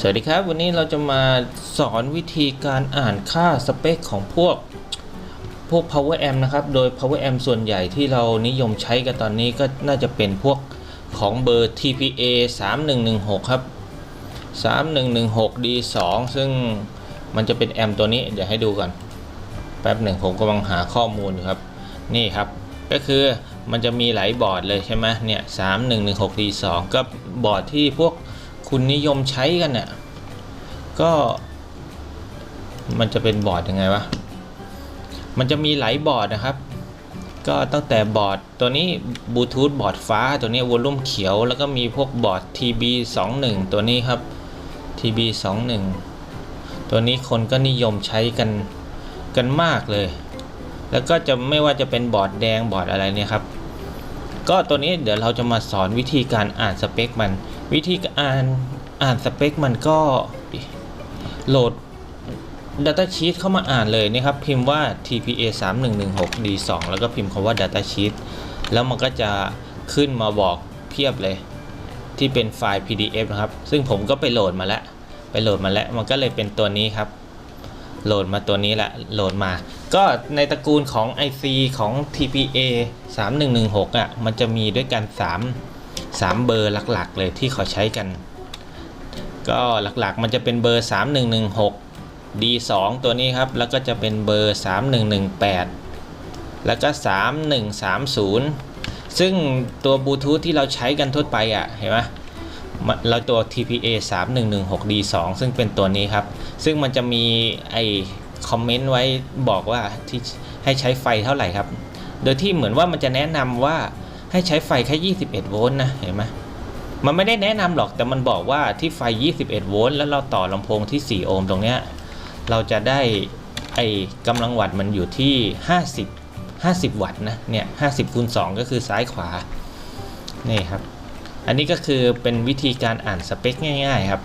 สวัสดีครับ วันนี้เราจะมาสอนวิธีการอ่านค่าสเปคของพวกพวก power amp นะครับ โดย power amp ส่วนใหญ่ที่เรานิยมใช้กันตอนนี้ก็น่าจะเป็นพวกของเบอร์ TPA 3116 ครับ 3116 D2 ซึ่งมันจะเป็นแอมป์ตัวนี้ เดี๋ยวให้ดูก่อน แป๊บหนึ่งผมกำลังหาข้อมูลอยู่ครับ นี่ครับ ก็คือมันจะมีหลายบอร์ดเลยใช่ไหมเนี่ย 3116 D2 ก็บอร์ดที่พวก คุณนิยมใช้กันเนี่ยก็มันจะเป็นบอร์ดยังไงวะ มันจะมีหลายบอร์ดนะครับ ก็ตั้งแต่บอร์ดตัวนี้บลูทูธบอร์ดฟ้าตัวนี้วอลลุ่มเขียว แล้วก็มีพวกบอร์ด TB 2 1 ตัวนี้ครับ TB 2 1 ตัวนี้คนก็นิยมใช้กันกันมากเลย แล้วก็จะไม่ว่าจะเป็นบอร์ดแดงบอร์ดอะไรเนี่ยครับ ก็ตัวนี้เดี๋ยวเราจะมาสอนวิธีการอ่านสเปคมัน วิธีการอ่านอ่านสเปคมันก็โหลด Data Sheet เข้ามาอ่านเลยนี่ครับ พิมพ์ว่า TPA 3116 D2 แล้วก็พิมพ์คำว่า Data Sheet แล้วมันก็จะขึ้นมาบอกเพียบเลย ที่เป็นไฟล์ PDF นะครับ ซึ่งผมก็ไปโหลดมาแล้ว ไปโหลดมาแล้ว มันก็เลยเป็นตัวนี้ครับ โหลดมาตัวนี้แหละ โหลดมา ก็ในตระกูลของ IC ของ TPA 3116อะ มันจะมีด้วยกัน 3 3 เบอร์หลักๆ เลยที่เขาใช้กัน ก็หลักๆมันจะเป็นเบอร์ 3116 D2 ตัวนี้ครับ แล้วก็จะเป็นเบอร์ 3118 แล้วก็ 3130 ซึ่งตัวบลูทูธที่เราใช้กันทั่วไปอะเห็นไหมเราตัว TPA 3116 D2 ซึ่งเป็นตัวนี้ครับ ซึ่งมันจะมีไอคอมเมนต์ไว้บอกว่าที่ให้ใช้ไฟเท่าไหร่ครับ โดยที่เหมือนว่ามันจะแนะนำว่า ให้ใช้ไฟแค่ 21 โวลต์นะ เห็นไหมมันไม่ได้แนะนำหรอกแต่มันบอกว่าที่ไฟ 21 โวลต์แล้วเราต่อลำโพงที่ 4 โอห์มตรงเนี้ย เราจะได้ไอกำลังวัตต์มันอยู่ที่ 50 50 วัตต์นะ เนี่ย 50คูณ2ก็คือซ้ายขวา นี่ครับ อันนี้ก็คือเป็นวิธีการอ่านสเปคง่ายๆครับ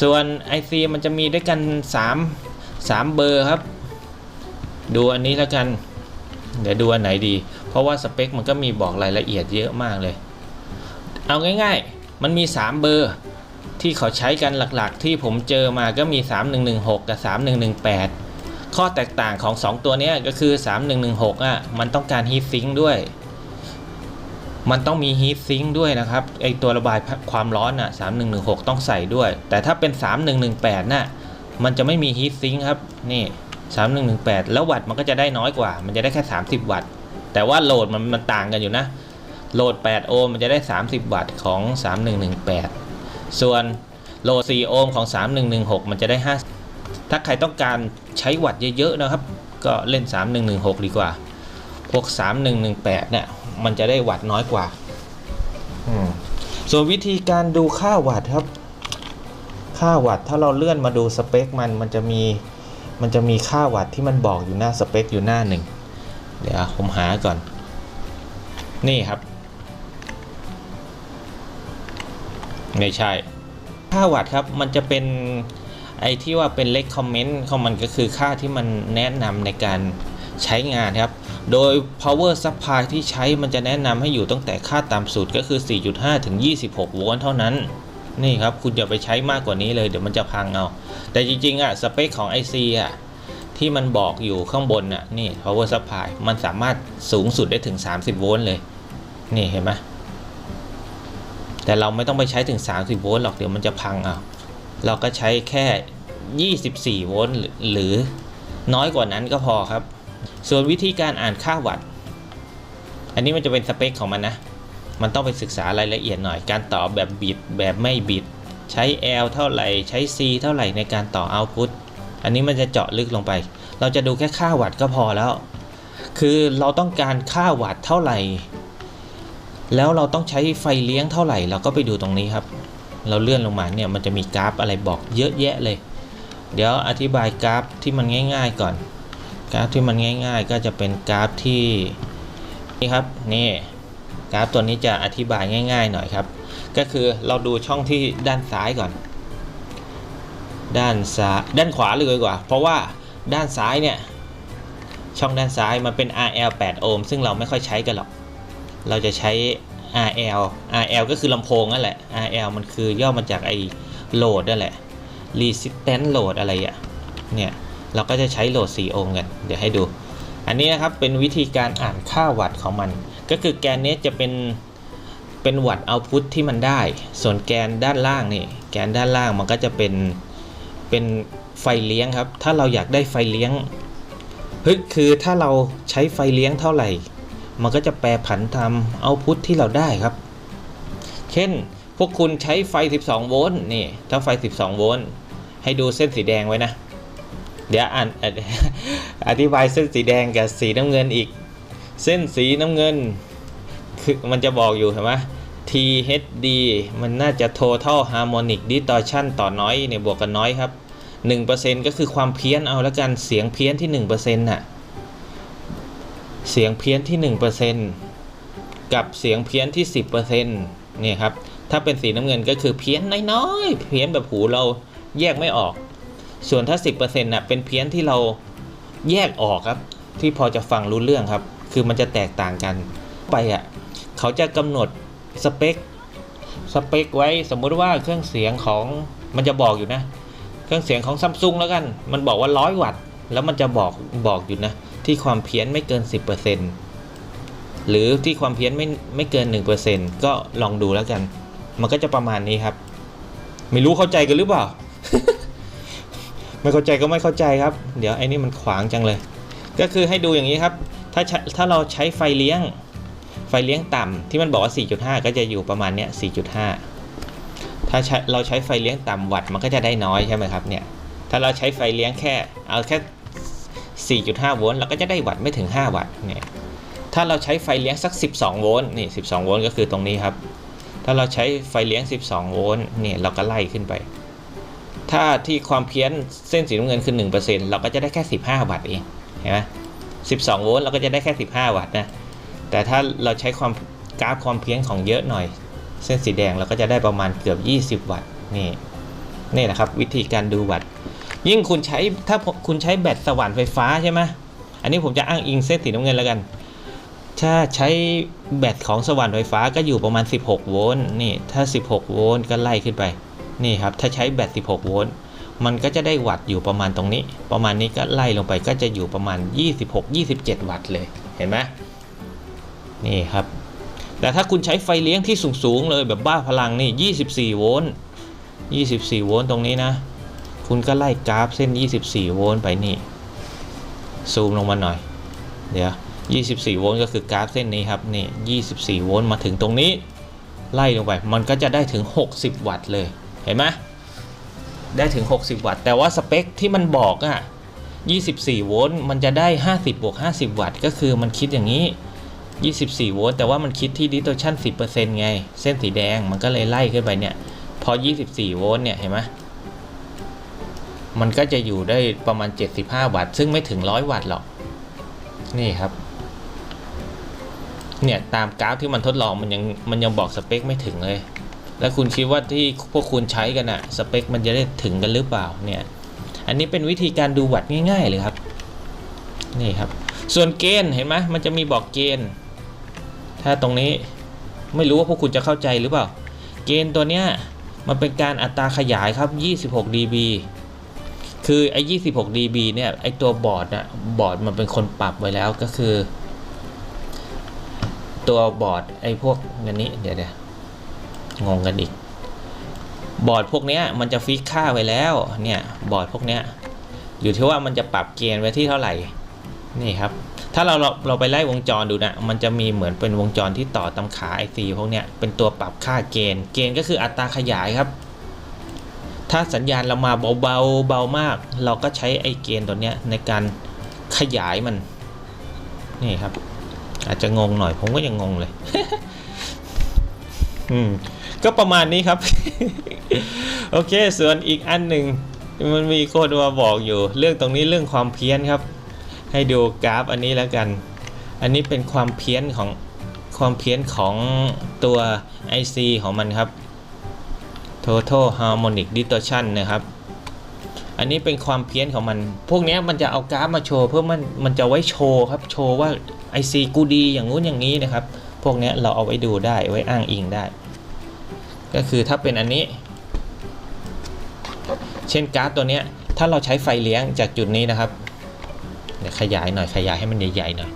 ส่วน IC มันจะมีด้วยกัน 3 3 เบอร์ครับ ดูอันนี้แล้วกัน เดี๋ยวดูอันไหนดี เพราะว่าสเปคมันก็มีบอกรายละเอียดเยอะมากเลย เอาง่ายๆ มันมี 3 เบอร์ที่เขาใช้กันหลักๆ ที่ผมเจอมาก็มี 3116 กับ 3118 ข้อแตกต่างของ 2 ตัวนี้ก็คือ 3116อะมันต้องการ heat sink ด้วย มันต้องมี heat sink ด้วยนะครับไอตัวระบายความร้อนอะ3116 ต้องใส่ด้วย แต่ถ้าเป็น 3118 น่ะมันจะไม่มี heat sink ครับนี่ 3118 แล้ววัตต์มันก็จะได้น้อยกว่า มันจะได้แค่ 30 วัตต์ แต่ว่าโหลดมันมันต่างกันอยู่นะ โหลด 8 โอห์มมันจะได้ 30 วัตต์ของ 3118 ส่วนโหลด 4 โอห์มของ 3116 มันจะได้ 5 ถ้าใครต้องการใช้วัตต์เยอะๆนะครับ ก็เล่น 3116 ดีกว่า พวก 3118 เนี่ย มันจะได้วัตต์น้อยกว่าอืมส่วนวิธีการดูค่าวัตต์ครับ ค่าวัตต์ถ้าเราเลื่อนมาดูสเปคมัน มันจะมี มันจะมีค่าวัตต์ที่มันบอกอยู่หน้าสเปคอยู่หน้าหนึ่งเดี๋ยวผมหาก่อน นี่ครับ ไม่ใช่ ค่าวัตต์ครับมันจะเป็นไอ้ที่ว่าเป็นเลขคอมเมนต์ของมันก็คือค่าที่มันแนะนำในการใช้งานครับ โดย power supply ที่ใช้มันจะแนะนำให้อยู่ตั้งแต่ค่าต่ำสุดก็คือ 4.5 ถึง 26 โวลต์เท่านั้น นี่ครับ คุณอย่าไปใช้มากกว่านี้เลย เดี๋ยวมันจะพังเอา แต่จริงๆอะสเปคของ IC อะที่มันบอกอยู่ข้างบนน่ะนี่ power supply มันสามารถสูงสุดได้ถึง 30 โวลต์เลย นี่เห็นไหมแต่เราไม่ต้องไปใช้ถึง 30 โวลต์หรอกเดี๋ยวมันจะพังเอาเราก็ใช้แค่ 24 โวลต์หรือน้อยกว่านั้นก็พอครับ ส่วนวิธีการอ่านค่าวัตต์อันนี้มันจะเป็นสเปคของมันนะ มันต้องไปศึกษารายละเอียดหน่อยการต่อแบบบิดแบบไม่บิด ใช้ L เท่าไหร่ ใช้ C เท่าไหร่ในการต่อ output อันนี้มันจะเจาะลึกลงไป เราจะดูแค่ค่าวัตต์ก็พอแล้ว คือเราต้องการค่าวัตต์เท่าไหร่ แล้วเราต้องใช้ไฟเลี้ยงเท่าไหร่ เราก็ไปดูตรงนี้ครับ เราเลื่อนลงมาเนี่ยมันจะมีกราฟอะไรบอกเยอะแยะเลย เดี๋ยวอธิบายกราฟที่มันง่าย ๆก่อน กราฟที่มันง่าย ๆ ก็จะเป็นกราฟที่นี่ครับนี่กราฟตัวนี้จะอธิบายง่าย ๆ หน่อยครับ ก็คือเราดูช่องที่ด้านซ้ายก่อน ด้านซ้ายด้านขวาเลยดีกว่า เพราะว่าด้านซ้ายเนี่ยช่องด้านซ้ายมันเป็น RL 8 โอห์มซึ่งเราไม่ค่อยใช้กันหรอก เราจะใช้ RL RL ก็คือลำโพงนั่นแหละ RL มันคือย่อมาจากไอ้โหลดนั่นแหละ resistance load อะไรอะเนี่ยเราก็จะใช้โหลด 4 โอห์มกัน เดี๋ยวให้ดู อันนี้นะครับเป็นวิธีการอ่านค่าวัตต์ของมัน ก็คือแกนนี้จะเป็น เป็นวัตต์เอาพุตที่มันได้ ส่วนแกนด้านล่างนี่แกนด้านล่างมันก็จะเป็นเป็นไฟเลี้ยงครับ ถ้าเราอยากได้ไฟเลี้ยงเฮ้ยคือถ้าเราใช้ไฟเลี้ยงเท่าไหร่ มันก็จะแปรผันตามเอาพุตที่เราได้ครับ เช่นพวกคุณใช้ไฟ 12 โวลต์นี่ถ้าไฟ 12 โวลต์ให้ดูเส้นสีแดงไว้นะ เดี๋ยวอ่านอธิบายเส้นสีแดงกับสีน้ำเงินอีก เส้นสีน้ำเงินคือมันจะบอกอยู่เห็นไหม THD มันน่าจะ Total Harmonic Distortion ต่อน้อยเนี่ยบวกกันน้อยครับ 1%ก็คือความเพี้ยนเอาแล้วกันเสียงเพี้ยนที่ 1%น่ะ เสียงเพี้ยนที่ 1%กับเสียงเพี้ยนที่ 10%เนี่ยครับ ถ้าเป็นสีน้ำเงินก็คือเพี้ยนน้อยๆ เพี้ยนแบบหูเราแยกไม่ออก ส่วนถ้า 10%น่ะเป็นเพี้ยนที่เราแยกออกครับ ที่พอจะฟังรู้เรื่องครับ คือมันจะแตกต่างกันไปอะ เขาจะกำหนด สเปคสเปคไว้สมมุติว่าเครื่องเสียงของมันจะบอกอยู่นะ เครื่องเสียงของซัมซุงแล้วกัน มันบอกว่า100วัตต์แล้วมันจะบอกบอกอยู่นะ ที่ความเพี้ยนไม่เกิน 10%หรือที่ความเพี้ยนไม่ไม่เกิน 1%ก็ลองดูแล้วกัน มันก็จะประมาณนี้ครับ ไม่รู้เข้าใจกันหรือเปล่า ไม่เข้าใจก็ไม่เข้าใจครับ เดี๋ยวไอ้นี่มันขวางจังเลย ก็คือให้ดูอย่างนี้ครับ ถ้าถ้าเราใช้ไฟเลี้ยง ไฟเลี้ยงต่ำที่มันบอกว่า 4.5 ก็จะอยู่ประมาณเนี้ย 4.5 ถ้าใช้เราใช้ไฟเลี้ยงต่ำวัตต์มันก็จะได้น้อยใช่ไหมครับเนี่ย ถ้าเราใช้ไฟเลี้ยงแค่เอาแค่ 4.5 โวลต์เราก็จะได้วัตต์ไม่ถึง 5 วัตต์เนี่ย ถ้าเราใช้ไฟเลี้ยงสัก 12 โวลต์นี่ 12 โวลต์ก็คือตรงนี้ครับ ถ้าเราใช้ไฟเลี้ยง 12 โวลต์เนี่เราก็ไล่ขึ้นไป ถ้าที่ความเพี้ยนเส้นสีน้ำเงินคือ 1%เราก็จะได้แค่ 15 วัตต์เอง เห็นไหม12 โวลต์เราก็จะได้แค่ 15 วัตต์นะ แต่ถ้าเราใช้ความกราฟความเพี้ยนของเยอะหน่อย เส้นสีแดงเราก็จะได้ประมาณเกือบ 20 วัตต์นี่นี่แหละครับ วิธีการดูวัตต์ยิ่งคุณใช้ถ้าคุณใช้แบตสว่านไฟฟ้าใช่ไหมอันนี้ผมจะอ้างอิงเส้นสีน้ำเงินแล้วกัน ถ้าใช้แบตของสว่านไฟฟ้าก็อยู่ประมาณ 16 โวลต์นี่ถ้า 16 โวลต์ก็ไล่ขึ้นไปนี่ครับถ้าใช้แบต 16 โวลต์มันก็จะได้วัตต์อยู่ประมาณตรงนี้ ประมาณนี้ก็ไล่ลงไปก็จะอยู่ประมาณ 26-27 วัตต์เลยเห็นไหม นี่ครับ แต่ถ้าคุณใช้ไฟเลี้ยงที่สูงๆเลยแบบบ้าพลังนี่ 24 โวลต์ 24 โวลต์ตรงนี้นะ คุณก็ไล่กราฟเส้น 24 โวลต์ไปนี่ ซูมลงมาหน่อย เดี๋ยว 24 โวลต์ก็คือกราฟเส้นนี้ครับ นี่ 24 โวลต์มาถึงตรงนี้ ไล่ลงไป มันก็จะได้ถึง 60 วัตต์เลย เห็นไหมได้ถึง 60 วัตต์ แต่ว่าสเปคที่มันบอกอะ24 โวลต์ มันจะได้ 50บวก50 วัตต์ ก็คือมันคิดอย่างนี้ 24 โวลต์แต่ว่ามันคิดที่ distortion 10%ไง เส้นสีแดงมันก็เลยไล่ขึ้นไปเนี่ย พอ 24 โวลต์เนี่ย เห็นไหมมันก็จะอยู่ได้ประมาณ 75 วัตต์ ซึ่งไม่ถึง 100 วัตต์หรอก นี่ครับ เนี่ย ตามกราฟที่มันทดลองมันยังมันยังบอกสเปคไม่ถึงเลย แล้วคุณคิดว่าที่พวกคุณใช้กันอะสเปคมันจะได้ถึงกันหรือเปล่าเนี่ย อันนี้เป็นวิธีการดูวัตต์ง่าย ๆ เลยครับ นี่ครับ ส่วนเกณฑ์เห็นไหมมันจะมีบอกเกณฑ์ ถ้าตรงนี้ไม่รู้ว่าพวกคุณจะเข้าใจหรือเปล่า เกณฑ์ตัวเนี้ยมันเป็นการอัตราขยายครับ 26 dB คือไอ้26 dB เนี่ย ไอ้ตัวบอร์ดอะบอร์ดมันเป็นคนปรับไว้แล้วก็คือ ตัวบอร์ดไอ้พวกอันนี้เดี๋ยวเดี๋ยวงงกันอีก บอร์ดพวกเนี้ยมันจะฟิกค่าไว้แล้ว เนี่ย บอร์ดพวกเนี้ยอยู่ที่ว่ามันจะปรับเกณฑ์ไว้ที่เท่าไหร่ นี่ครับ ถ้าเราเราเราไปไล่วงจรดูนะ มันจะมีเหมือนเป็นวงจรที่ต่อตามขาไอซีพวกเนี้ยเป็นตัวปรับค่าเกณฑ์ เกณฑ์ก็คืออัตราขยายครับ ถ้าสัญญาณเรามาเบาๆเบามาก เราก็ใช้ไอเกณฑ์ตัวเนี้ยในการขยายมัน นี่ครับ อาจจะงงหน่อย ผมก็ยังงงเลย อืม ก็ประมาณนี้ครับ โอเค ส่วนอีกอันหนึ่งมันมีคนมาบอกอยู่ เรื่องตรงนี้เรื่องความเพี้ยนครับ ให้ดูกราฟอันนี้แล้วกัน อันนี้เป็นความเพี้ยนของความเพี้ยนของตัว IC ของมันครับ Total Harmonic Distortion นะครับ อันนี้เป็นความเพี้ยนของมัน พวกนี้มันจะเอากราฟมาโชว์เพื่อมันมันจะไว้โชว์ครับ โชว์ว่า IC กูดีอย่างงู้นอย่างนี้นะครับ พวกนี้เราเอาไว้ดูได้ไว้อ้างอิงได้ ก็คือถ้าเป็นอันนี้ เช่นกร์ดตัวนี้ถ้าเราใช้ไฟเลี้ยงจากจุดนี้นะครับ ดี๋ยวขยายหน่อยขยายให้มันใหญ่ๆหน่อย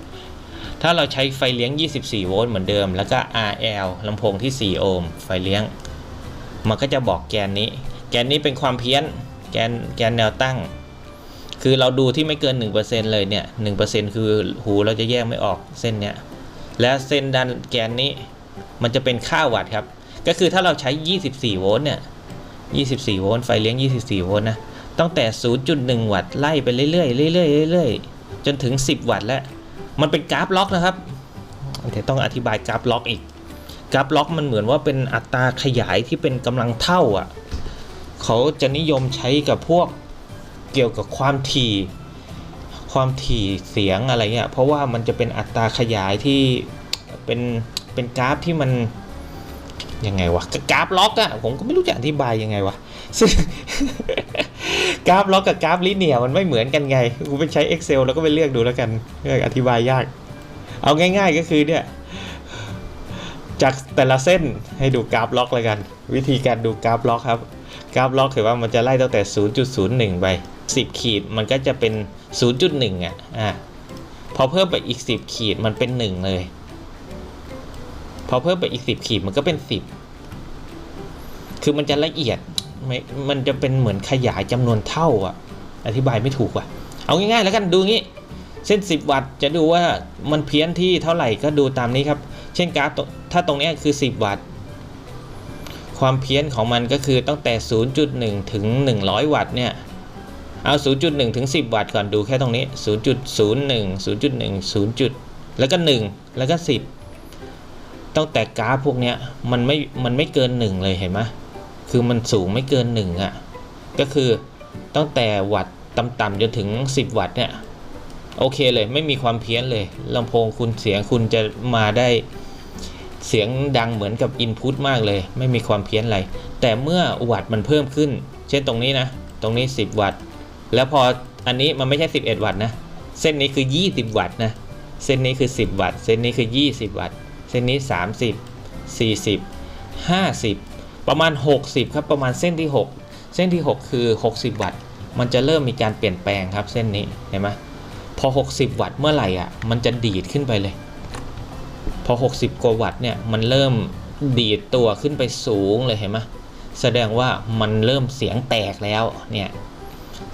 ถ้าเราใช้ไฟเลี้ยง 24 โวลต์เหมือนเดิม แล้วก็ RL ลำโพงที่ 4 โอห์มไฟเลี้ยง มันก็จะบอกแกนนี้ แกนนี้เป็นความเพี้ยน แกนแกนแนวตั้ง คือเราดูที่ไม่เกิน 1%เลยเนี่ย 1%คือหูเราจะแยกไม่ออกเส้นเนี้ย และเส้นด้านแกนนี้ มันจะเป็นค่าวัตต์ครับ ก็คือถ้าเราใช้ 24 โวลต์เนี่ย 24 โวลต์ไฟเลี้ยง 24 โวลต์นะ ตั้งแต่ 0.1 วัตต์ไล่ไปเรื่อยๆเรื่อยๆเรื่อยๆ จนถึง 10 วัตต์แล้ว มันเป็นกราฟล็อกนะครับเดี๋ยวต้องอธิบายกราฟล็อกอีก กราฟล็อกมันเหมือนว่าเป็นอัตราขยายที่เป็นกำลังเท่าอะเขาจะนิยมใช้กับพวกเกี่ยวกับความถี่ความถี่เสียงอะไรเงี้ยเพราะว่ามันจะเป็นอัตราขยายที่เป็นเป็นกราฟที่มันยังไงวะกราฟล็อกอะผมก็ไม่รู้จะอธิบายยังไงวะ ซึ่งกราฟล็อกกับกราฟลิเนียมันไม่เหมือนกันไงกูไปใช้ Excel แล้วก็ไปเลือกดูแล้วกันเอออธิบายยาก เอาง่าย ๆก็คือเนี่ย จากแต่ละเส้นให้ดูกราฟล็อกเลยกัน วิธีการดูกราฟล็อกครับ กราฟล็อกถือว่ามันจะไล่ตั้งแต่ 0.01 ไป 10 ขีดมันก็จะเป็น 0.1 อะอะพอเพิ่มไปอีก 10 ขีดมันเป็น 1 เลย พอเพิ่มไปอีก 10 ขีดมันก็เป็น 10 คือมันจะละเอียด ม่มันจะเป็นเหมือนขยายจำนวนเท่าอะ อธิบายไม่ถูกว่ะ เอาง่ายๆแล้วกันดูงี้เช่น 10 วัตต์จะดูว่ามันเพี้ยนที่เท่าไหร่ก็ดูตามนี้ครับ เช่นกราฟตรถ้าตรงนี้คือ 10 วัตต์ ความเพี้ยนของมันก็คือตั้งแต่ 0.1 ถึง 100 วัตต์เนี่ย เอา 0.1 ถึง 10 วัตต์ก่อนดูแค่ตรงนี้ 0.01 0.1 0 จุดแล้วก็ 1 แล้วก็ 10 ตั้งแต่กราฟพวกนี้มันไม่ มันไม่เกิน 1 เลยเห็นไหม คือมันสูงไม่เกิน1อะ ก็คือตั้งแต่วัตต์ต่ำๆจนถึง 10 วัตต์เนี่ยโอเคเลยไม่มีความเพี้ยนเลยลำโพงคุณเสียงคุณจะมาได้เสียงดังเหมือนกับอินพุตมากเลย ไม่มีความเพี้ยนอะไร แต่เมื่อวัตต์มันเพิ่มขึ้น เช่นตรงนี้นะ ตรงนี้ 10 วัตต์ แล้วพออันนี้มันไม่ใช่ 11 วัตต์นะ เส้นนี้คือ 20 วัตต์นะ เส้นนี้คือ 10 วัตต์ เส้นนี้คือ 20 วัตต์ เส้นนี้ 30 40 50 ประมาณ 60 ครับ ประมาณเส้นที่ 6 เส้นที่ 6 คือ 60 วัตต์ มันจะเริ่มมีการเปลี่ยนแปลงครับเส้นนี้ เห็นไหมพอ 60 วัตต์เมื่อไหร่อะ มันจะดีดขึ้นไปเลย พอ 60 กว่าวัตต์เนี่ย มันเริ่มดีดตัวขึ้นไปสูงเลยเห็นไหมแสดงว่ามันเริ่มเสียงแตกแล้ว เนี่ย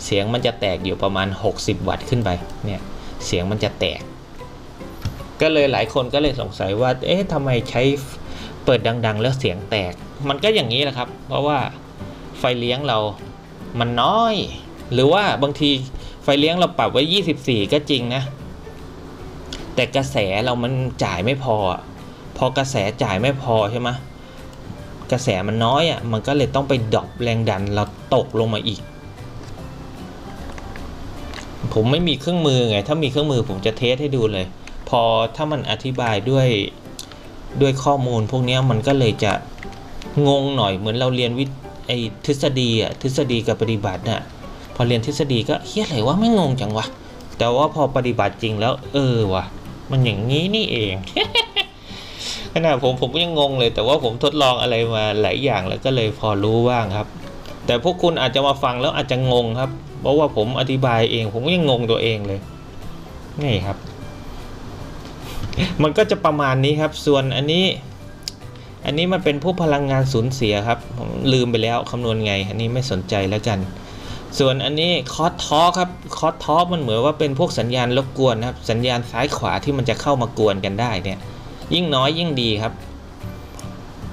เสียงมันจะแตกอยู่ประมาณ 60 วัตต์ขึ้นไป เนี่ย เสียงมันจะแตก ก็เลยหลายคนก็เลยสงสัยว่า เอ๊ะทำไมใช้เปิดดัง ๆ แล้วเสียงแตก มันก็อย่างนี้แหละครับ เพราะว่าไฟเลี้ยงเรามันน้อย หรือว่าบางทีไฟเลี้ยงเราปรับไว้ 24 ก็จริงนะ แต่กระแสเรามันจ่ายไม่พอ พอกระแสจ่ายไม่พอใช่ไหมกระแสมันน้อยอะมันก็เลยต้องไปดรอปแรงดันเราตกลงมาอีก ผมไม่มีเครื่องมือไง ถ้ามีเครื่องมือผมจะเทสให้ดูเลย พอถ้ามันอธิบายด้วยด้วยข้อมูลพวกนี้มันก็เลยจะ งงหน่อยเหมือนเราเรียนวิทย์ไอทฤษฎีอะทฤษฎีกับปฏิบัติน่ะพอเรียนทฤษฎีก็เฮียอะไรวะไม่งงจังวะแต่ว่าพอปฏิบัติจริงแล้ว เออวะมันอย่างนี้นี่เองขนาดผมผมก็ยังงงเลย แต่ว่าผมทดลองอะไรมาหลายอย่างแล้วก็เลยพอรู้บ้างครับ แต่พวกคุณอาจจะมาฟังแล้วอาจจะงงครับ เพราะว่าผมอธิบายเอง ผมก็ยังงงตัวเองเลยนี่ครับ มันก็จะประมาณนี้ครับ ส่วนอันนี้ อันนี้มันเป็นพวกพลังงานสูญเสียครับผมลืมไปแล้วคำนวณไง อันนี้ไม่สนใจแล้วกัน ส่วนอันนี้คอสทอครับคอสทอมันเหมือนว่าเป็นพวกสัญญาณรบกวนครับ สัญญาณซ้ายขวาที่มันจะเข้ามากวนกันได้เนี่ย ยิ่งน้อยยิ่งดีครับ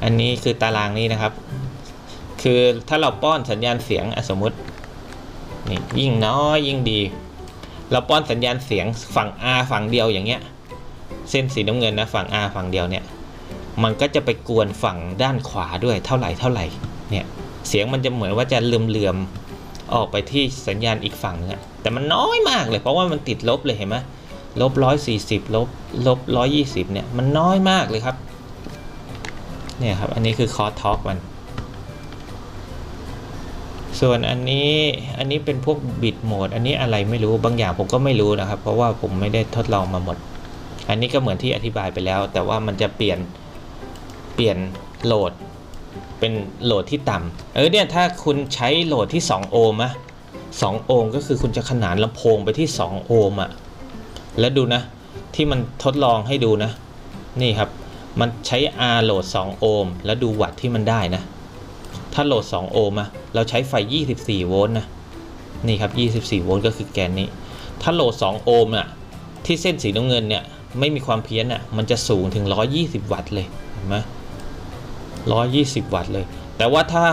อันนี้คือตารางนี้นะครับ คือถ้าเราป้อนสัญญาณเสียงสมมตินี่ยิ่งน้อยยิ่งดี เราป้อนสัญญาณเสียงฝั่ง R ฝั่งเดียวอย่างเงี้ย เส้นสีน้ำเงินนะฝั่ง R ฝั่งเดียวเนี่ย มันก็จะไปกวนฝั่งด้านขวาด้วยเท่าไหร่เท่าไหร่เนี่ยเสียงมันจะเหมือนว่าจะเลื่อมๆออกไปที่สัญญาณอีกฝั่งนึงอะแต่มันน้อยมากเลยเพราะว่ามันติดลบเลยเห็นไหมลบร้อยสี่สิบลบลบร้อยยี่สิบเนี่ยมันน้อยมากเลยครับเนี่ยครับอันนี้คือคอร์สท็อกมัน ส่วนอันนี้อันนี้เป็นพวกบิตโหมดอันนี้อะไรไม่รู้บางอย่างผมก็ไม่รู้นะครับ เพราะว่าผมไม่ได้ทดลองมาหมด อันนี้ก็เหมือนที่อธิบายไปแล้ว แต่ว่ามันจะเปลี่ยน เปลี่ยนโหลดเป็นโหลดที่ต่ำเออเนี่ยถ้าคุณใช้โหลดที่ 2 โอห์มอะ2โอห์มก็คือคุณจะขนานลำโพงไปที่ 2 โอห์มอะแล้วดูนะ ที่มันทดลองให้ดูนะ นี่ครับ มันใช้ R โหลด 2 โอห์มแล้วดูวัตต์ที่มันได้นะ ถ้าโหลด 2 โอห์มอะเราใช้ไฟ 24 โวลต์นะ นี่ครับ 24 โวลต์ก็คือแกนนี้ ถ้าโหลด 2 โอห์มอะที่เส้นสีน้ำเงินเนี่ยไม่มีความเพี้ยนอะมันจะสูงถึง 120 วัตต์เลยเห็นไหม 120 วัตต์เลย แต่ว่าถ้า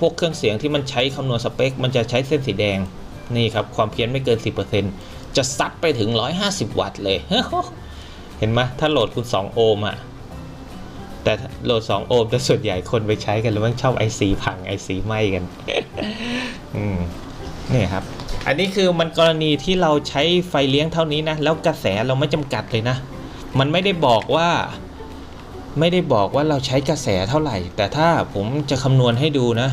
พวกเครื่องเสียงที่มันใช้คำนวณสเปค มันจะใช้เส้นสีแดงนี่ครับความเพี้ยนไม่เกิน 10%จะซัดไปถึง 150 วัตต์เลย เห็นไหมถ้าโหลดคุณ 2 โอห์มอะแต่โหลด 2 โอห์มแต่ส่วนใหญ่คนไปใช้กันแล้วมันชอบไอซีพังไอซีไหม้กันอืมนี่ครับ อันนี้คือมันกรณีที่เราใช้ไฟเลี้ยงเท่านี้นะ แล้วกระแสเราไม่จำกัดเลยนะ มันไม่ได้บอกว่า ไม่ได้บอกว่าเราใช้กระแสเท่าไหร่ แต่ถ้าผมจะคำนวณให้ดูนะ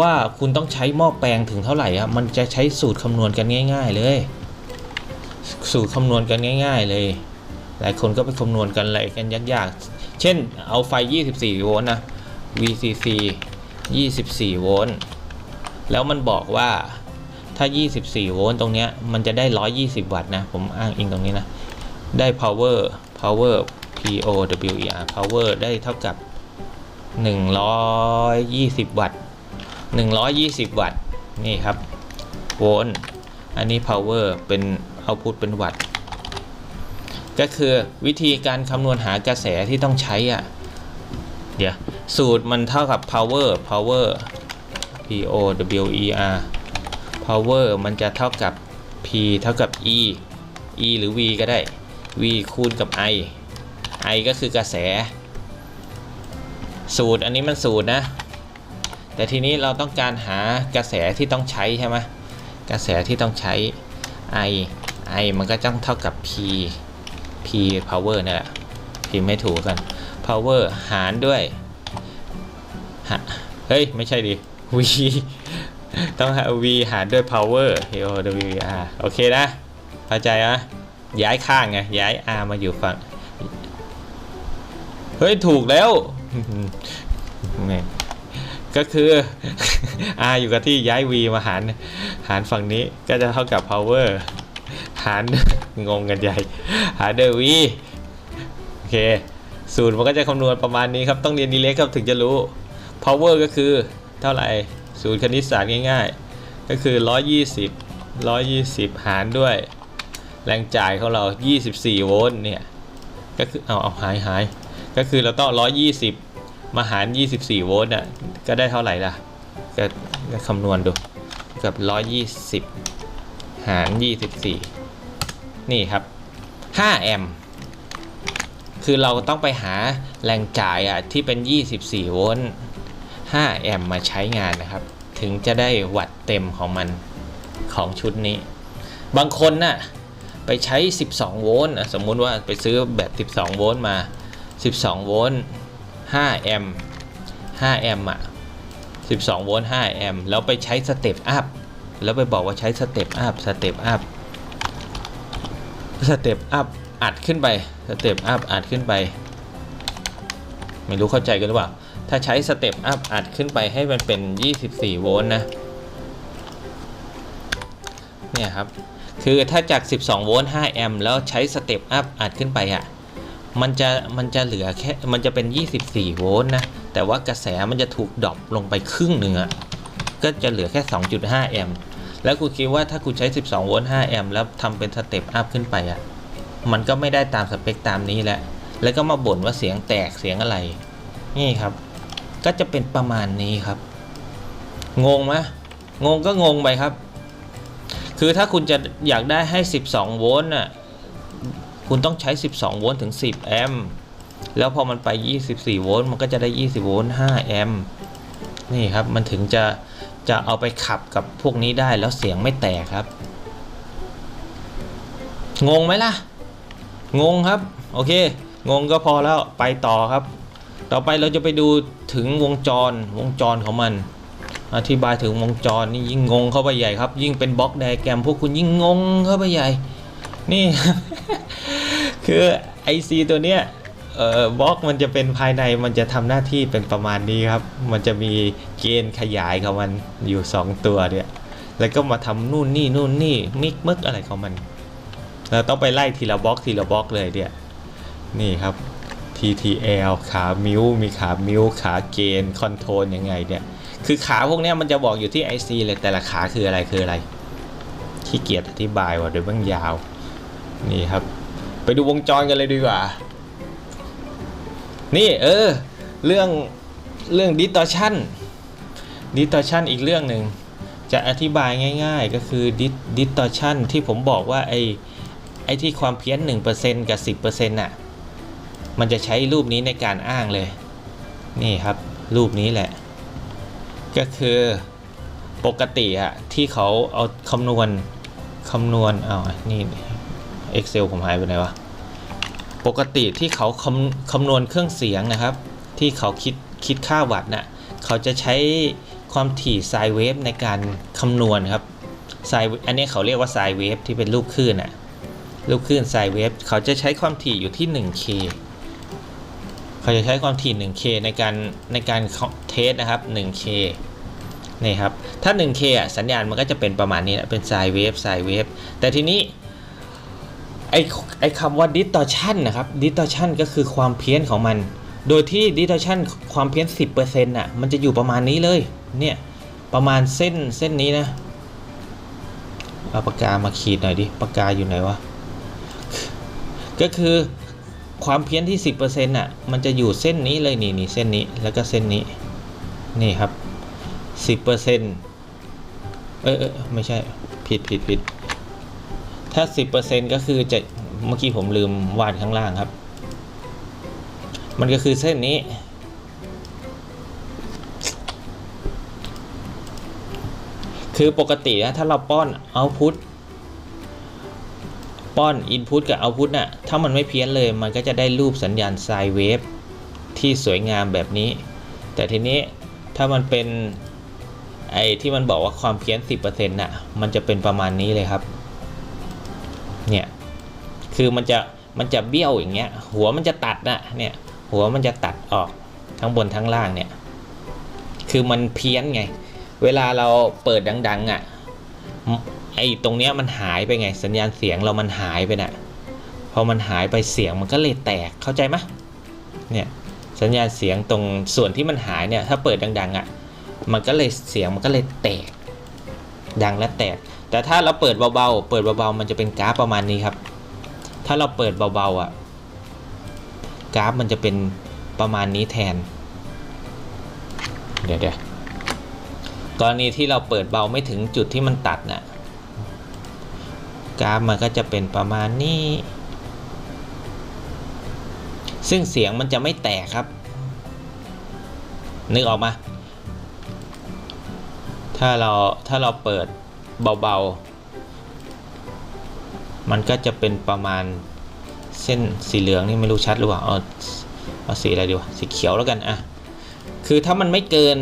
ว่าคุณต้องใช้หม้อแปลงถึงเท่าไหร่อะมันจะใช้สูตรคำนวณกันง่าย ๆ เลย สูตรคำนวณกันง่าย ๆ เลย หลายคนก็ไปคำนวณกันอะไรกันยากๆ เช่นเอาไฟ 24 โวลต์นะ VCC 24 โวลต์แล้วมันบอกว่าถ้า 24 โวลต์ตรงเนี้ยมันจะได้ 120 วัตต์นะ ผมอ้างอิงตรงนี้นะ ได้ power power P O W E R power ได้เท่ากับ 120 วัตต์ 120 วัตต์ นี่ครับ โวลต์ อันนี้ power เป็น output เป็นวัตต์ ก็คือวิธีการคำนวณหากระแสที่ต้องใช้อะ เดี๋ยว สูตรมันเท่ากับ power power P O W E R power มันจะเท่ากับ P เท่ากับ E E หรือ V ก็ได้ V คูณกับ I I ก็คือกระแส สูตรอันนี้มันสูตรนะ แต่ทีนี้เราต้องการหากระแสที่ต้องใช้ใช่ไหมกระแสที่ต้องใช้ I I มันก็ต้องเท่ากับ P P power เนี่แหละพิมพ์ไม่ถูกกัน power หารด้วยเฮ้ย ไม่ใช่ดิ v ต้องหา v หารด้วย power p o w r โอเคนะ เข้าใจนะย้ายข้างไง ย้าย r มาอยู่ฝั่ง เฮ้ย ถูกแล้วนี่ก็คือ r อยู่กับที่ย้าย v มาหาร หารฝั่งนี้ก็จะเท่ากับ power หาร งงกันใหญ่ หารด้วย v โอเค สูตรมันก็จะคำนวณประมาณนี้ครับ ต้องเรียนดีเล็กครับถึงจะรู้ power ก็คือเท่าไหร่ สูตรคณิตศาสตร์ง่ายๆ ก็คือ 120 120 หารด้วย แรงจ่ายของเรา 24 โวลต์เนี่ย ก็คือ เอาเอาหายหาย ก็คือเราต้อง120มาหาร24โวลต์อะก็ได้เท่าไหร่ล่ะก็คำนวณดูกับ120หาร24นี่ครับ5แอมป์คือเราต้องไปหาแรงจ่ายอะที่เป็น24โวลต์5แอมป์มาใช้งานนะครับ ถึงจะได้วัตต์เต็มของมันของชุดนี้ บางคนน่ะไปใช้ 12 โวลต์สมมุติว่าไปซื้อแบบ 12 โวลต์มา 12 โวลต์ 5 แอมป์ 5 แอมป์อะ 12 โวลต์ 5 แอมป์ แล้วไปใช้สเต็ปอัพ แล้วไปบอกว่าใช้สเต็ปอัพ สเต็ปอัพ สเต็ปอัพ อัดขึ้นไป สเต็ปอัพ อัดขึ้นไป ไม่รู้เข้าใจกันหรือเปล่า ถ้าใช้สเต็ปอัพ อัดขึ้นไปให้มันเป็น 24 โวลต์นะ เนี่ยครับ คือถ้าจาก 12 โวลต์ 5 แอมป์ แล้วใช้สเต็ปอัพ อัดขึ้นไปอะ มันจะมันจะเหลือแค่มันจะเป็น 24 โวลต์นะ แต่ว่ากระแสมันจะถูกดรอปลงไปครึ่งหนึ่งอะก็จะเหลือแค่ 2.5 แอมป์แล้วคุณคิดว่าถ้าคุณใช้ 12 โวลต์ 5 แอมป์แล้วทำเป็นสเต็ปอัพขึ้นไปอะมันก็ไม่ได้ตามสเปคตามนี้แหละ แล้วก็มาบ่นว่าเสียงแตกเสียงอะไร นี่ครับ ก็จะเป็นประมาณนี้ครับ งงไหมงงก็งงไปครับ คือถ้าคุณจะอยากได้ให้ 12 โวลต์น่ะ คุณต้องใช้ 12 โวลต์ถึง 10 แอมป์แล้วพอมันไป 24 โวลต์มันก็จะได้ 20 โวลต์ 5 แอมป์นี่ครับมันถึงจะจะเอาไปขับกับพวกนี้ได้แล้วเสียงไม่แตกครับ งงไหมล่ะ งงครับ โอเค งงก็พอแล้วไปต่อครับ ต่อไปเราจะไปดูถึงวงจรวงจรของมัน อธิบายถึงวงจรนี่ยิ่งงงเข้าไปใหญ่ครับ ยิ่งเป็นบล็อกไดแกรมพวกคุณยิ่งงงเข้าไปใหญ่ นี่ คือ IC ตัวเนี้ยเอ่อบล็อกมันจะเป็นภายในมันจะทำหน้าที่เป็นประมาณนี้ครับ มันจะมีเกณฑ์ขยายของมันอยู่ 2 ตัวเนี่ยแล้วก็มาทำนู่นนี่นู่นนี่มิกมึกอะไรของมัน เราต้องไปไล่ทีละบล็อกทีละบล็อกเลยเนี่ยนี่ครับ TTL ขามิวมีขามิวขาเกณฑ์คอนโทรลยังไงเนี่ย คือขาพวกนี้มันจะบอกอยู่ที่ IC เลยแต่ละขาคืออะไรคืออะไร ขี้เกียจอธิบายว่ะเดี๋ยวมันยาว นี่ครับ ไปดูวงจรกันเลยดีกว่า นี่เออ เรื่องเรื่อง distortion distortion อีกเรื่องหนึ่ง จะอธิบายง่าย ๆ ก็คือ dis- distortion ที่ผมบอกว่าไอ้ไอ้ที่ความเพี้ยน 1%กับ 10%น่ะ มันจะใช้รูปนี้ในการอ้างเลย นี่ครับ รูปนี้แหละ ก็คือปกติอะที่เขาเอาคำนวณคำนวณเอานี่ Excel ผมหายไปไหนวะ ปกติที่เขาคำคำนวณเครื่องเสียงนะครับ ที่เขาคิดคิดค่าวัตต์น่ะเขาจะใช้ความถี่ไซน์เวฟในการคำนวณครับไซน์อันนี้เขาเรียกว่าไซน์เวฟที่เป็นรูปคลื่นน่ะรูปคลื่นไซน์เวฟเขาจะใช้ความถี่อยู่ที่ 1K เขาจะใช้ความถี่ 1K ในการในการเทสนะครับ 1K นี่ครับ ถ้า 1K อะสัญญาณมันก็จะเป็นประมาณนี้แหละเป็นไซน์เวฟไซน์เวฟแต่ทีนี้ ไอ้ไอ้คำว่า distortion นะครับ distortion ก็คือความเพี้ยนของมัน โดยที่ distortion ความเพี้ยน 10%น่ะ มันจะอยู่ประมาณนี้เลย เนี่ย ประมาณเส้นเส้นนี้นะเอาปากกามาขีดหน่อยดิ ปากกาอยู่ไหนวะ ก็คือความเพี้ยนที่ 10%น่ะ มันจะอยู่เส้นนี้เลยนี่นี่เส้นนี้ แล้วก็เส้นนี้ นี่ครับ 10%เออเออไม่ใช่ ผิดผิดผิด ถ้า 10%ก็คือจะเมื่อกี้ผมลืมวาดข้างล่างครับ มันก็คือเส้นนี้ คือปกตินะถ้าเราป้อน output ป้อน input กับ output น่ะ ถ้ามันไม่เพี้ยนเลย มันก็จะได้รูปสัญญาณไซน์เวฟที่สวยงามแบบนี้ แต่ทีนี้ถ้ามันเป็นไอ้ที่มันบอกว่าความเพี้ยน 10%น่ะ มันจะเป็นประมาณนี้เลยครับ คือมันจะมันจะเบี้ยวอย่างเงี้ย หัวมันจะตัดนะเนี่ย หัวมันจะตัดออกทั้งบนทั้งล่างเนี่ย คือมันเพี้ยนไง เวลาเราเปิดดัง ๆอะไอ้ตรงเนี้ยมันหายไปไง สัญญาณเสียงเรามันหายไปน่ะพอมันหายไปเสียงมันก็เลยแตกเข้าใจไหมเนี่ยสัญญาณเสียงตรงส่วนที่มันหายเนี่ยถ้าเปิดดังๆอะมันก็เลยเสียงมันก็เลยแตก ดังและแตก แต่ถ้าเราเปิดเบาๆเปิดเบาๆมันจะเป็นกราฟประมาณนี้ครับ ถ้าเราเปิดเบาๆอะกราฟมันจะเป็นประมาณนี้แทน เดี๋ยวเดี๋ยวกรณีที่เราเปิดเบาไม่ถึงจุดที่มันตัดน่ะกราฟมันก็จะเป็นประมาณนี้ ซึ่งเสียงมันจะไม่แตกครับ นึกออกมา ถ้าเราถ้าเราเปิดเบาๆ มันก็จะเป็นประมาณเส้นสีเหลืองนี่ไม่รู้ชัดหรือเปล่าเอาเอาสีอะไรดีวะสีเขียวแล้วกันอะคือถ้ามันไม่เกิน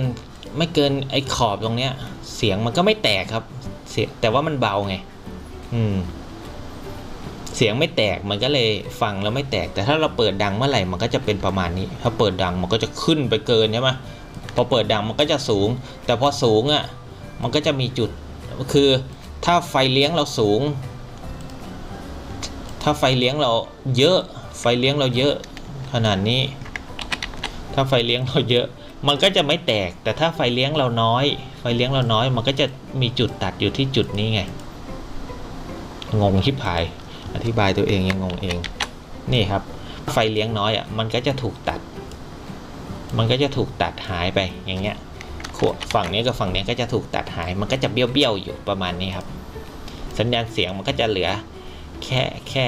ไม่เกินไอ้ขอบตรงเนี้ย เสียงมันก็ไม่แตกครับเสียแต่ว่ามันเบาไง อืม เสียงไม่แตกมันก็เลยฟังแล้วไม่แตก แต่ถ้าเราเปิดดังเมื่อไหร่มันก็จะเป็นประมาณนี้ ถ้าเปิดดังมันก็จะขึ้นไปเกินใช่ไหมพอเปิดดังมันก็จะสูง แต่พอสูงอะมันก็จะมีจุดคือถ้าไฟเลี้ยงเราสูง ถ้าไฟเลี้ยงเราเยอะ ไฟเลี้ยงเราเยอะ ขนาดนี้ ถ้าไฟเลี้ยงเราเยอะ มันก็จะไม่แตก แต่ถ้าไฟเลี้ยงเราน้อย ไฟเลี้ยงเราน้อย มันก็จะมีจุดตัดอยู่ที่จุดนี้ไง งงชิบหาย อธิบายตัวเองยังงงเอง นี่ครับ ไฟเลี้ยงน้อยอะ มันก็จะถูกตัด มันก็จะถูกตัดหายไป อย่างเงี้ยขวฝั่งนี้กับฝั่งนี้ก็จะถูกตัดหาย มันก็จะเบี้ยวๆอยู่ประมาณนี้ครับ สัญญาณเสียงมันก็จะเหลือ แค่แค่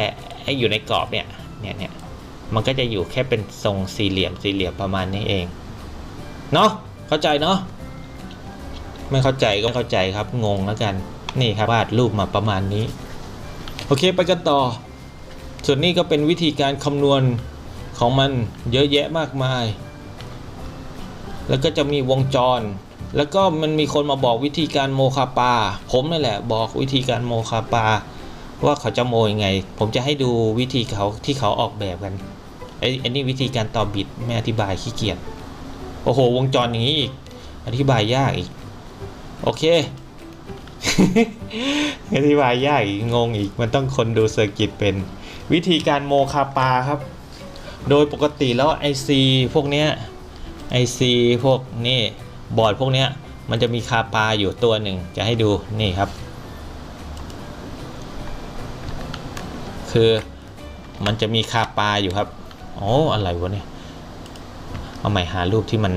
อยู่ในกรอบเนี่ยเนี่ยเนี่ยมันก็จะอยู่แค่เป็นทรงสี่เหลี่ยมสี่เหลี่ยมประมาณนี้เองเนาะเข้าใจเนาะไม่เข้าใจก็เข้าใจครับงงแล้วกันนี่ครับวาดรูปมาประมาณนี้ โอเคไปกันต่อ ส่วนนี้ก็เป็นวิธีการคำนวณของมันเยอะแยะมากมาย แล้วก็จะมีวงจร แล้วก็มันมีคนมาบอกวิธีการโมคาปา ผมนั่นแหละบอกวิธีการโมคาปา ว่าเขาจะโมยังไง ผมจะให้ดูวิธีเขาที่เขาออกแบบกันไอ้ไอ้นี่วิธีการต่อบิตไม่อธิบายขี้เกียจโอ้โห วงจรอย่างนี้อีก อธิบายยากอีก โอเค อธิบายยากอีก งงอีก มันต้องคนดูเซอร์กิตเป็น วิธีการโมคาปาครับ โดยปกติแล้ว IC พวกเนี้ย IC พวกนี่ บอร์ดพวกเนี้ย มันจะมีคาปาอยู่ตัวหนึ่ง จะให้ดูนี่ครับ คือมันจะมีคาปาอยู่ครับ โอ้อะไรวะเนี่ย เอาใหม่หารูปที่มัน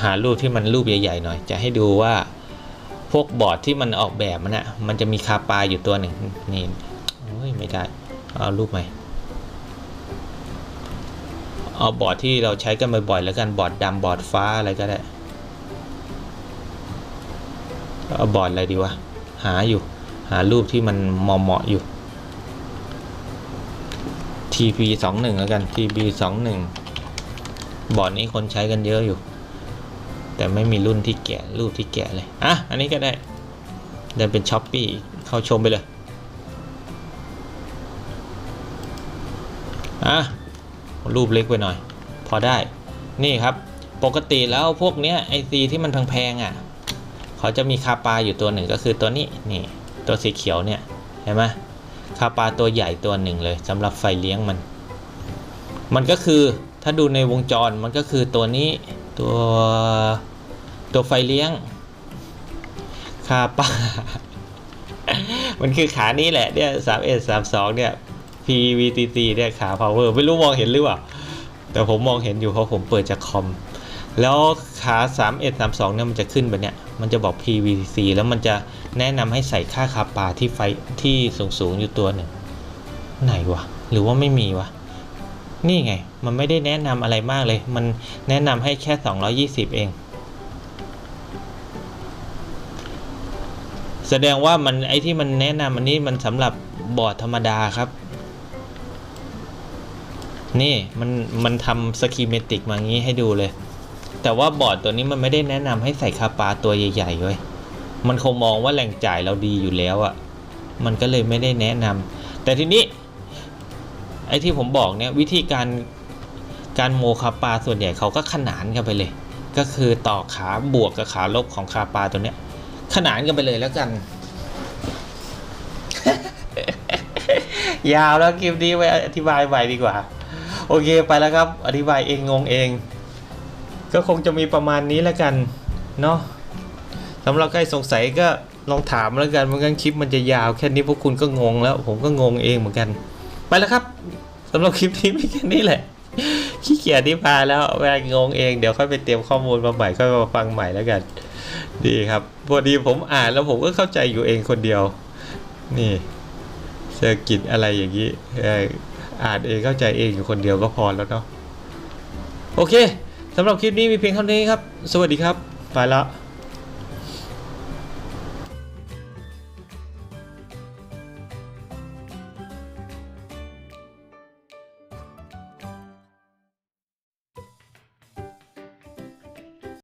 หารูปที่มันรูปใหญ่ๆหน่อย จะให้ดูว่าพวกบอร์ดที่มันออกแบบมันอะมันจะมีคาปาอยู่ตัวหนึ่งนี่โอ้ยไม่ได้ เอารูปใหม่ เอาบอร์ดที่เราใช้กันบ่อยๆแล้วกันบอร์ดดำบอร์ดฟ้าอะไรก็ได้เอาบอร์ดอะไรดีวะ หาอยู่ หารูปที่มันเหมาะอยู่ TP 2 1แล้วกัน TP 2 1บอร์ดนี้คนใช้กันเยอะอยู่ แต่ไม่มีรุ่นที่แกะรูปที่แกะเลย อะ อันนี้ก็ได้เดินเป็นช้อปปี้เข้าชมไปเลย อะ รูปเล็กไปหน่อย พอได้ นี่ครับ ปกติแล้วพวกเนี้ยไอซีที่มันแพงๆอะ เขาจะมีคาปาอยู่ตัวหนึ่งก็คือตัวนี้ นี่ ตัวสีเขียวเนี่ยเห็นไหมคาปาตัวใหญ่ตัวหนึ่งเลยสำหรับไฟเลี้ยงมัน มันก็คือถ้าดูในวงจรมันก็คือตัวนี้ตัวตัวไฟเลี้ยงคาปามันคือขานี้แหละเนี่ยสามเอสามสองเนี่ย PVTC เนี่ยขา power ไม่รู้มองเห็นหรือเปล่า แต่ผมมองเห็นอยู่เพราะผมเปิดจากคอม แล้วขา 3 1 3 2เนี่ยมันจะขึ้นแบบเนี้ย มันจะบอก PVC แล้วมันจะแนะนำให้ใส่ค่าคาปาที่ไฟที่สูงสูงๆอยู่ตัวหนึ่งไหนวะ หรือว่าไม่มีวะ นี่ไง มันไม่ได้แนะนำอะไรมากเลย มันแนะนำให้แค่ 220 เอง แสดงว่ามันไอที่มันแนะนำอันนี้มันสำหรับบอร์ดธรรมดาครับ นี่มันมันทำสกีเมติกมางี้ให้ดูเลย แต่ว่าบอร์ดตัวนี้มันไม่ได้แนะนำให้ใส่คาปาตัวใหญ่ๆเว้ยมันคงมองว่าแหล่งจ่ายเราดีอยู่แล้วอะ่ะ มันก็เลยไม่ได้แนะนำแต่ทีนี้ ไอ้ที่ผมบอกเนี่ยวิธีการการโมคาปาส่วนใหญ่เขาก็ขนานกันไปเลย ก็คือต่อขาบวกกับขาลบของคาปาตัวเนี้ย ขนานกันไปเลยแล้วกัน ยาวแล้วคลิปนี้ไว้อธิบายใหม่ดีกว่า โอเคไปแล้วครับ อธิบายเองงงเอง ก็คงจะมีประมาณนี้แล้วกันเนาะสำหรับใครสงสัยก็ลองถามแล้วกันเมันกันคลิปมันจะยาวแค่นี้พวกคุณก็งงแล้ว ผมก็งงเองเหมือนกัน ไปแล้วครับสำหรับคลิปนี้มีแค่นี้แหละขี้เกียจที่พาแล้วแม่งงงเองเดี๋ยวค่อยไปเตรียมข้อมูลมาใหม่ค่อยมาฟังใหม่แล้วกัน ดีครับพอดีผมอ่านแล้วผมก็เข้าใจอยู่เองคนเดียว นี่เซอร์กิตอะไรอย่างนี้อ่านเองเข้าใจเองอยู่คนเดียวก็พอแล้วเนาะโอเค สำหรับคลิปนี้มีเพียงเท่านี้ครับ สวัสดีครับ ไปแล้ว